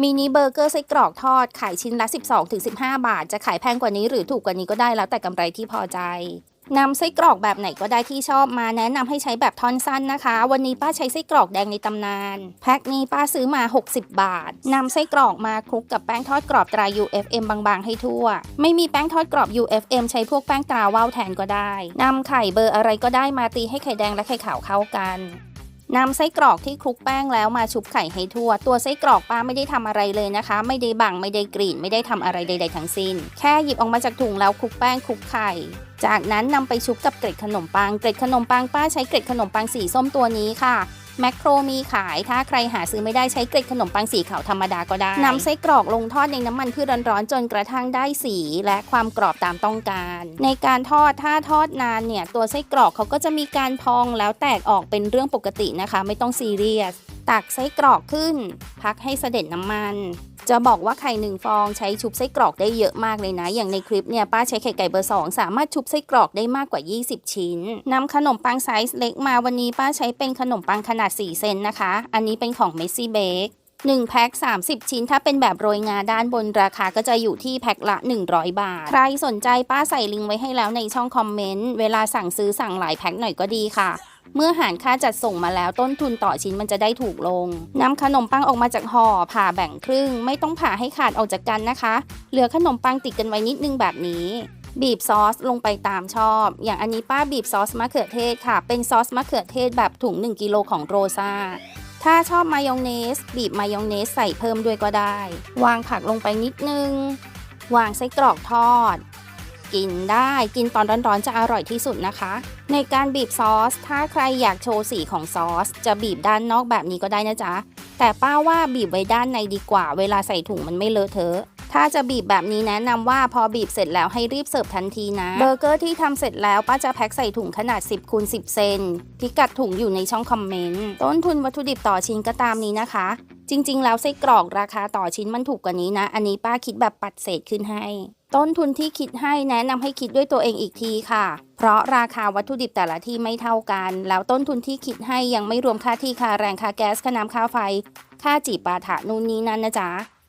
มินิเบอร์เกอร์ไส้กรอกทอด ขายชิ้นละ 12-15 บาท จะขายแพงกว่านี้หรือถูกกว่านี้ก็ได้แล้วแต่กำไรที่พอใจนำไส้กรอกแบบไหนก็ได้ที่ชอบมาแนะนำให้ใช้แบบท่อนสั้นนะคะ วันนี้ป้าใช้ไส้กรอกแดงในตำนาน แพ็คนี้ป้าซื้อมา 60 บาทนำไส้กรอกมาคลุกกับแป้งทอดกรอบตรา UFM บางๆ ให้ทั่ว ไม่มีแป้งทอดกรอบ UFM ใช้พวกแป้งตราว่าวแทนก็ได้นำไข่เบอร์อะไรก็ได้มาตีให้ไข่แดงและไข่ขาวเข้ากัน นำไส้กรอกที่คลุกแป้งแล้วมาชุบไข่ให้ทั่ว ตัวไส้กรอกป้าไม่ได้ทำอะไรเลยนะคะ ไม่ได้บังไม่ได้กรีดไม่ได้ทำอะไรใด ๆ ทั้งสิ้น แค่หยิบออกมาจากถุงแล้วคลุกแป้งคลุกไข่จากนั้นนำไปชุบกับเกล็ดขนมปัง เกล็ดขนมปังป้าใช้เกล็ดขนมปังสีส้มตัวนี้ค่ะ แมคโครมีขาย ถ้าใครหาซื้อไม่ได้ใช้เกล็ดขนมปังสีขาวธรรมดาก็ได้นำไส้กรอกลงทอดในน้ำมันพืชร้อนๆจนกระทั่งได้สี และความกรอบตามต้องการ ในการทอดถ้าทอดนานเนี่ยตัวไส้กรอกเขาก็จะมีการพองแล้วแตกออกเป็นเรื่องปกตินะคะ ไม่ต้องซีเรียส ตักไส้กรอกขึ้น พักให้เสด็จน้ำมัน จะบอกว่าไข่หนึ่งฟองใช้ชุบไส้กรอกได้เยอะมากเลยนะ อย่างในคลิปเนี่ยป้าใช้ไข่ไก่เบอร์สองสามารถชุบไส้กรอกได้มากกว่า 20 ชิ้นนำขนมปังไซส์เล็กมาวันนี้ป้าใช้เป็นขนมปังขนาด 4 เซนนะคะ อันนี้เป็นของเมสซี่เบก1แพ็ค30 ชิ้น ถ้าเป็นแบบโรยงาด้านบนราคาก็จะอยู่ที่แพ็คละ 100 บาท ใครสนใจป้าใส่ลิงก์ไว้ให้แล้วในช่องคอมเมนต์ เวลาสั่งซื้อสั่งหลายแพ็คหน่อยก็ดีค่ะ เมื่อหารค่าจัดส่งมาแล้วต้นทุนต่อชิ้นมันจะได้ถูกลงนำขนมปังออกมาจากห่อผ่าแบ่งครึ่ง ไม่ต้องผ่าให้ขาดออกจากกันนะคะ เหลือขนมปังติดกันไว้นิดนึงแบบนี้บีบซอสลงไปตามชอบ อย่างอันนี้ป้าบีบซอสมะเขือเทศค่ะ เป็นซอสมะเขือเทศแบบถุง 1 กิโลของโรซาถ้าชอบมายองเนส บีบมายองเนสใส่เพิ่มด้วยก็ได้ วางผักลงไปนิดนึง วางไส้กรอกทอด กินได้กินตอนร้อนๆจะอร่อยที่สุดนะคะ ในการบีบซอส ถ้าใครอยากโชว์สีของซอส จะบีบด้านนอกแบบนี้ก็ได้นะจ๊ะ แต่ป้าว่าบีบไว้ด้านในดีกว่า เวลาใส่ถุงมันไม่เลอะเทอะถ้าจะบีบแบบนี้แนะนำว่าพอบีบเสร็จแล้วให้รีบเสิร์ฟทันทีนะ เบอร์เกอร์ที่ทำเสร็จแล้วป้าจะแพ็คใส่ถุงขนาด 10คูณ10 เซนพิกัดถุงอยู่ในช่องคอมเมนต์ ต้นทุนวัตถุดิบต่อชิ้นก็ตามนี้นะคะ จริง ๆ แล้วไส้กรอกราคาต่อชิ้นมันถูกกว่านี้นะ อันนี้ป้าคิดแบบปัดเศษขึ้นให้ ต้นทุนที่คิดให้แนะนำให้คิดด้วยตัวเองอีกทีค่ะ เพราะราคาวัตถุดิบแต่ละที่ไม่เท่ากัน แล้วต้นทุนที่คิดให้ยังไม่รวมค่าที่ค่าแรงค่าแก๊สค่าน้ำค่าไฟ ค่าจีบปาถะนู่นนี่นั่นนะจ๊ะ